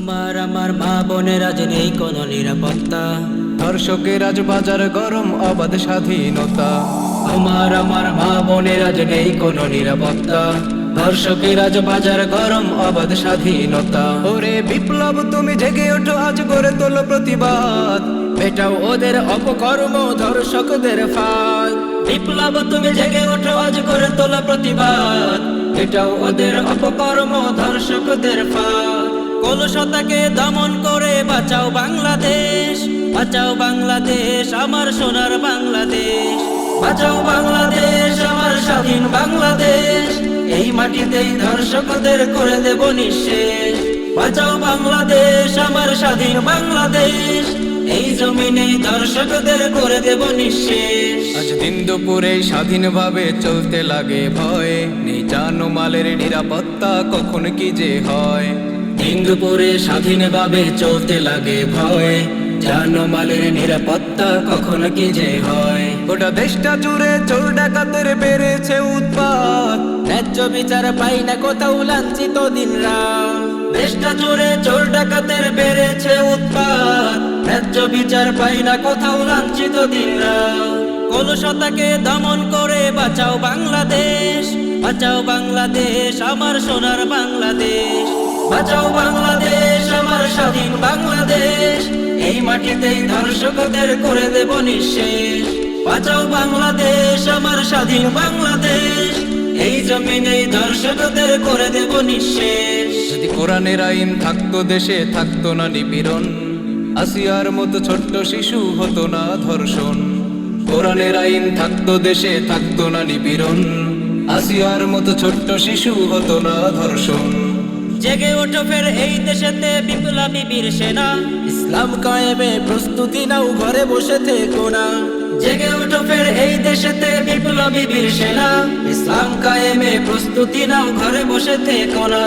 তোমার আমার মা বোনের আজ নেই কোনো নিরাপত্তা? ধর্ষকের আজ বাজার গরম অবাধ স্বাধীনতা। তোমার আমার মা বোনের আজ নেই কোনো নিরাপত্তা? ধর্ষকের আজ বাজার গরম অবাধ স্বাধীনতা। ওরে বিপ্লব তুমি জেগে ওঠো আজ করে তোলো প্রতিবাদ। এটাও ওদের অপকর্ম ধর্ষকদের ফাঁদ। বিপ্লব তুমি জেগে ওঠো আজ করে তোলা প্রতিবাদ। এটাও ওদের অপকর্ম ধর্ষকদের ফাঁদ। কলসতাকে দমন করে, বাঁচাও বাংলাদেশ বাঁচাও বাংলাদেশ, আমার সোনার বাংলাদেশ। বাঁচাও বাংলাদেশ, আমার স্বাধীন বাংলাদেশ। এই মাটিতেই ধর্ষকদের করে দেব নিঃশেষ। বাঁচাও বাংলাদেশ, আমার স্বাধীন বাংলাদেশ। এই জমিনে দর্শকদের করে দেব নিঃশেষ। আজ দিন দুপুরে স্বাধীনভাবে চলতে লাগে ভয়। নেই জানো মালের নিরাপত্তা কখন কি যে হয়। দিন দুপুরে স্বাধীনভাবে চলতে লাগে ভয়। জানো মালের নিরাপত্তা কখন কি যে হয়। গোটা দেশটা জুড়ে চোর ডাকাতের বেড়েছে উৎপাত। ন্যায্য বিচার পাই না কোথাও লাঞ্ছিত দিন রাত দেশটা জুড়ে চোর ডাকাতের বেড়েছে উৎপাত। ন্যায্য বিচার পাই না কোথাও লাঞ্ছিত দিন রাত কলসতাকে দমন করে বাঁচাও বাংলাদেশ। বাঁচাও বাংলাদেশ আমার সোনার বাংলাদেশ। বাঁচাও বাংলাদেশ, আমার স্বাধীন বাংলাদেশ। এই মাটিতেই ধর্ষকদের করে দেব নিঃশেষ। বাঁচাও বাংলাদেশ, আমার স্বাধীন বাংলাদেশ। এই জমিনে ধর্ষকদের করে দেব নিঃশেষ। যদি কোরআনের আইন থাকতো দেশে, থাকতো না নিপীড়ন। আসিয়ার মতো ছোট্ট শিশু হতো না ধর্ষণ। কোরআনের আইন থাকতো দেশে, থাকতো না নিপীড়ন। আসিয়ার মতো ছোট্ট শিশু হতো না ধর্ষণ। জেগে ওঠো ফের এই দেশেতে বিপ্লবী বীর সেনা। ইসলাম কায়েমে প্রস্তুতি নাও ঘরে বসে থেকো না। জেগে ওঠো ফের এই দেশেতে বিপ্লবী বীর সেনা। ইসলাম কায়েমে প্রস্তুতি নাও ঘরে বসে থেকো না।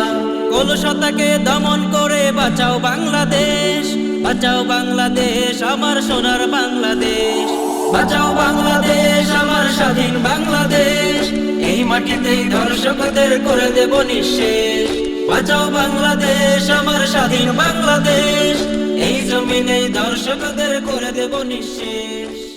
কলসতাকে দমন করে বাঁচাও বাংলাদেশ। বাঁচাও বাংলাদেশ আমার সোনার বাংলাদেশ। বাঁচাও বাংলাদেশ আমার স্বাধীন বাংলাদেশ। এই মাটিতেই ধর্ষকদের করে দেব নিঃশেষ। বাঁচাও বাংলাদেশ আমার স্বাধীন বাংলাদেশ। এই জমিনে দর্শকদের করে দেব নিঃশেষ।